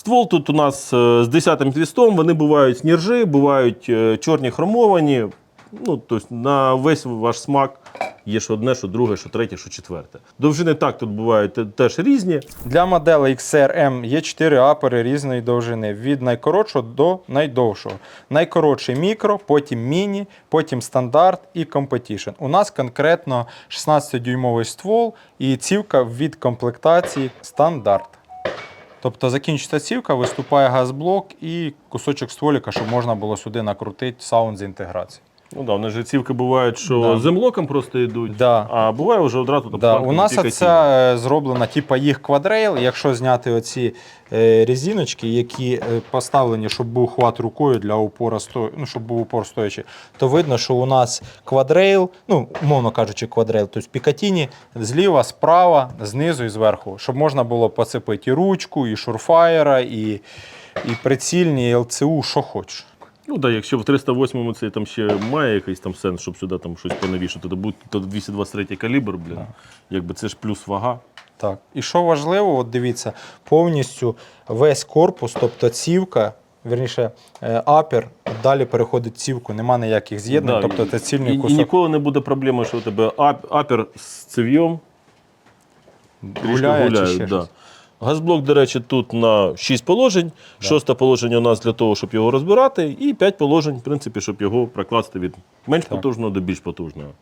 Ствол тут у нас е, з 10 твістом, вони бувають ніржи, бувають е, чорні хромовані. Ну, тобто на весь ваш смак є що одне, що друге, що третє, що четверте. Довжини так тут бувають теж різні. Для моделей XRM є 4 апери різної довжини від найкоротшого до найдовшого. Найкоротший мікро, потім міні, потім стандарт і competition. У нас конкретно 16-дюймовий ствол і цівка від комплектації стандарт. Тобто закінчиться цівка, виступає газблок і кусочок стволіка, щоб можна було сюди накрутити саунд з інтеграції. Ну да, вони ж цівки бувають, що Да. землоком просто йдуть, Да. а буває вже одразу там Да, у нас тільки оця е, зроблена, типа їх квадрейл. Якщо зняти оці е, резиночки, які е, поставлені, щоб був хват рукою для упора сто... ну, щоб був упор стоячий, то видно, що у нас квадрейл, ну, умовно кажучи, квадрейл, тобто пікатіні зліва, справа, знизу і зверху, щоб можна було поцепити і ручку, і шурфаєра, і, і прицільні, і ЛЦУ, що хочеш. Ну так, да, якщо в 308-му це там ще має якийсь там сенс, щоб сюди там щось понавішати, то буде то 223 калібр, блін. Якби це ж плюс вага. Так. І що важливо, от дивіться, повністю весь корпус, тобто цівка, верніше, е, апер, далі переходить цівку, нема ніяких з'єднань, Да, тобто це цільний і кусок. ніколи не буде проблеми, що у тебе ап, апер з цев'єм трішки Гуляє чи ще да. Газблок, до речі, тут на 6 положень. Шосте положення у нас для того, щоб його розбирати, і 5 положень, в принципі, щоб його прокласти від менш потужного до більш потужного.